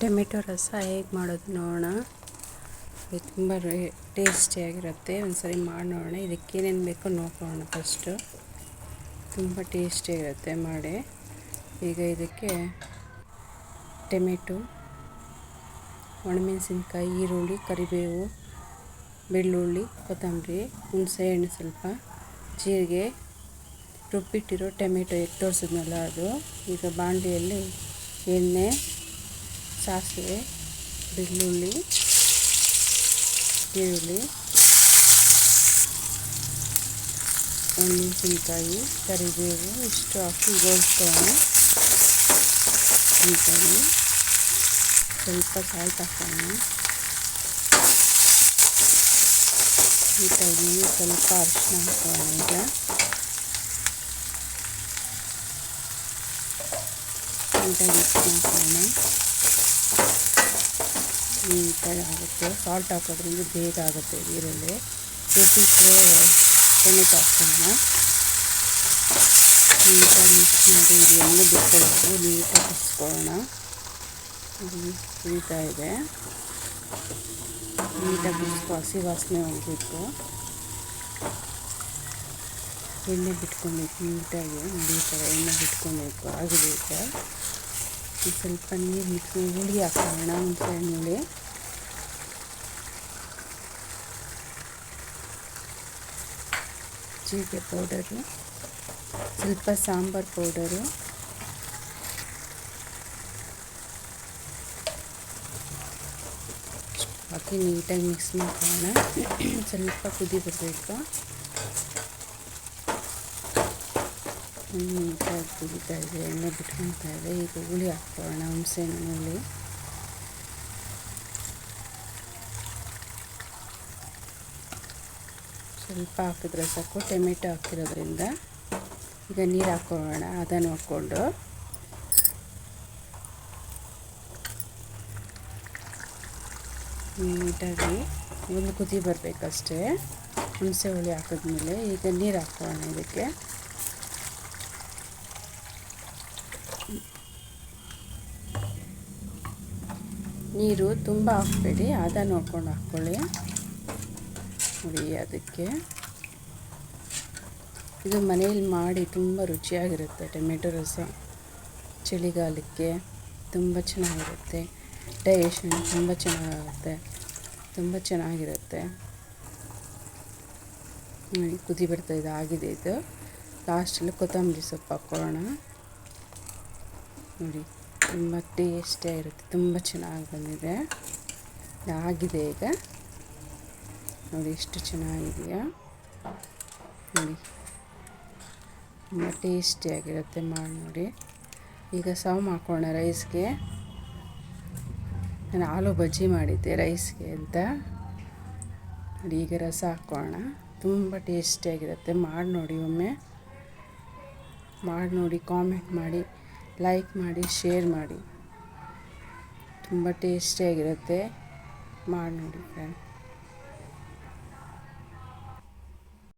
Tomato ರಸ ಹೇಗೆ ಮಾಡೋದು ನೋಡೋಣ. ಇದು ತುಂಬ ಟೇಸ್ಟಿಯಾಗಿರುತ್ತೆ. ಒಂದ್ಸರಿ ಮಾಡಿ ನೋಡೋಣ. ಇದಕ್ಕೆ ಏನೇನು ಬೇಕೋ ನೋಡ್ಕೊಳ್ಳೋಣ ಫಸ್ಟು ತುಂಬ ಟೇಸ್ಟಿಯಾಗಿರುತ್ತೆ ಮಾಡಿ. ಈಗ ಇದಕ್ಕೆ ಟೊಮೆಟೊ, ಒಣಮೆಣಸಿನ್ಕಾಯಿ, ಈರುಳ್ಳಿ, ಕರಿಬೇವು, ಬೆಳ್ಳುಳ್ಳಿ, ಕೊತ್ತಂಬರಿ ಹುಣಸೆಹಣ್ಣು ಸ್ವಲ್ಪ, ಜೀರಿಗೆ, ರುಬ್ಬಿಟ್ಟಿರೋ ಟೊಮೆಟೊ ತೋರಿಸಿದ್ನಲ್ಲ ಅದು. ಈಗ ಬಾಣಲಿಯಲ್ಲಿ ಎಣ್ಣೆ ಸಾಸಿವೆ ಬೆಳ್ಳುಳ್ಳಿ ಈರುಳ್ಳಿ ಒಣಮೆಣಸಿನ್ಕಾಯಿ ಕರಿಬೇವು ಇಷ್ಟು ಹಾಕಿ ಗೋಳಿಸ್ಕೊಳ್ಳೋಣ ನೀಟಾಗಿ ಸ್ವಲ್ಪ ಸಾಲ್ಟ್ ಹಾಕೋಣ ನೀಟಾಗಿ ಸ್ವಲ್ಪ ಅರಿಶಿನ ಹಾಕೋಣ ಈಗ ನೀಟಾಗಿ ಹಾಕೋಣ ನೀಟಾಗಿ ಆಗುತ್ತೆ. ಸಾಲ್ಟ್ ಹಾಕೋದ್ರಿಂದ ಬೇಗ ಆಗುತ್ತೆ ಈರುಳ್ಳಿ. ಬೇಕಿದ್ರೆ ಟೊಮೆಟೊ ಹಾಕೋಣ ನೀಟಾಗಿ ಮಿಕ್ಸ್ ಮಾಡಿ ಎಣ್ಣೆ ಬಿಟ್ಕೊಳ್ಬೇಕು ನೀಟಾಗಿ ಕುದಿಸ್ಕೊಳ್ಳೋಣ ಕುದೀತಾ ಇದೆ. ನೀಟಾಗಿ ಕುದಿಸ್ಕೊ ಹಸಿ ವಾಸನೆ ಹೋಗಬೇಕು ಎಣ್ಣೆ ಬಿಟ್ಕೊಬೇಕು ನೀಟಾಗಿ, ಈ ಥರ ಎಣ್ಣೆ ಬಿಟ್ಕೊಬೇಕು ಆಗಿದೆ ಈಗ ಸ್ವಲ್ಪ ನೀರು ಮಿಕ್ಸ್ ಹುಳಿ ಹಾಕೋಣ ಹುಣಸೆ ಹುಳಿ. ಜೀರಿಗೆ ಪೌಡರು, ಸ್ವಲ್ಪ ಸಾಂಬಾರು ಪೌಡರು ಹಾಕಿ ನೀಟಾಗಿ ಮಿಕ್ಸ್ ಮಾಡ್ಕೊಳ್ಳೋಣ. ಸ್ವಲ್ಪ ಕುದಿ ಬರಬೇಕು. ನೀಟಾಗಿ ಕುದೀತಾ ಇದೆ ಎಣ್ಣೆ ಬಿಟ್ಕೊಳ್ತಾ ಇದೆ ಈಗ ಹುಳಿ ಹಾಕ್ಕೊಳ್ಳೋಣ ಹುಣಸೆಹಣ್ಣು ಹುಳಿ ಸ್ವಲ್ಪ ಹಾಕಿದ್ರೆ ಸಾಕು ಟೊಮೆಟೊ ಹಾಕಿರೋದ್ರಿಂದ ಈಗ ನೀರು ಹಾಕ್ಕೊಳ್ಳೋಣ ಅದನ್ನು ಹಾಕ್ಕೊಂಡು ನೀಟಾಗಿ ಒಂದು ಕುದಿ ಬರಬೇಕಷ್ಟೇ ಹುಣಸೆ ಹುಳಿ ಹಾಕಿದ್ಮೇಲೆ ಈಗ ನೀರು ಹಾಕ್ಕೊಳ್ಳೋಣ ಇದಕ್ಕೆ ನೀರು ತುಂಬ ಹಾಕ್ಬೇಡಿ ಅದ ನೋಡ್ಕೊಂಡು ಹಾಕ್ಕೊಳ್ಳಿ. ನೋಡಿ, ಅದಕ್ಕೆ ಇದು ಮನೆಯಲ್ಲಿ ಮಾಡಿ ತುಂಬ ರುಚಿಯಾಗಿರುತ್ತೆ, ಟೊಮೆಟೊ ರಸ, ಚಳಿಗಾಲಕ್ಕೆ ತುಂಬ ಚೆನ್ನಾಗಿರುತ್ತೆ, ಡೈಜೆಷನ್ ತುಂಬ ಚೆನ್ನಾಗಾಗುತ್ತೆ ತುಂಬ ಚೆನ್ನಾಗಿರುತ್ತೆ. ಕುದಿ ಬಿಡ್ತಾ ಇದೆ, ಆಗಿದೆ ಇದು. ಲಾಸ್ಟಲ್ಲಿ ಕೊತ್ತಂಬರಿ ಸೊಪ್ಪು ಹಾಕ್ಕೊಳ್ಳೋಣ. ನೋಡಿ. ತುಂಬ ಇರುತ್ತೆ. ತುಂಬ ಚೆನ್ನಾಗಿ ಬಂದಿದೆ. ಆಗಿದೆ ಈಗ. ನೋಡಿ ಎಷ್ಟು ಚೆನ್ನಾಗಿದೆಯಾ? ನೋಡಿ. ತುಂಬ ಟೇಸ್ಟಿಯಾಗಿರುತ್ತೆ ಮಾಡಿ ನೋಡಿ. ಈಗ ಸರ್ವ್ ಮಾಡ್ಕೊಳ್ಳೋಣ ರೈಸ್ಗೆ. ನಾನು ಆಲೂ ಬಜ್ಜಿ ಮಾಡಿದ್ದೆ ರೈಸ್ಗೆ ಅಂತ. ನೋಡಿ, ಈಗ ರಸ ಹಾಕ್ಕೊಳ್ಳೋಣ. ತುಂಬ ಟೇಸ್ಟಿಯಾಗಿರುತ್ತೆ ಮಾಡಿ ನೋಡಿ ಒಮ್ಮೆ. ಮಾಡಿ ನೋಡಿ, ಕಾಮೆಂಟ್ ಮಾಡಿ. ಲೈಕ್ ಮಾಡಿ ಶೇರ್ ಮಾಡಿ. ತುಂಬ ಟೇಸ್ಟಿಯಾಗಿರುತ್ತೆ ಮಾಡಿ ನೋಡಿ ಫ್ರೆಂಡ್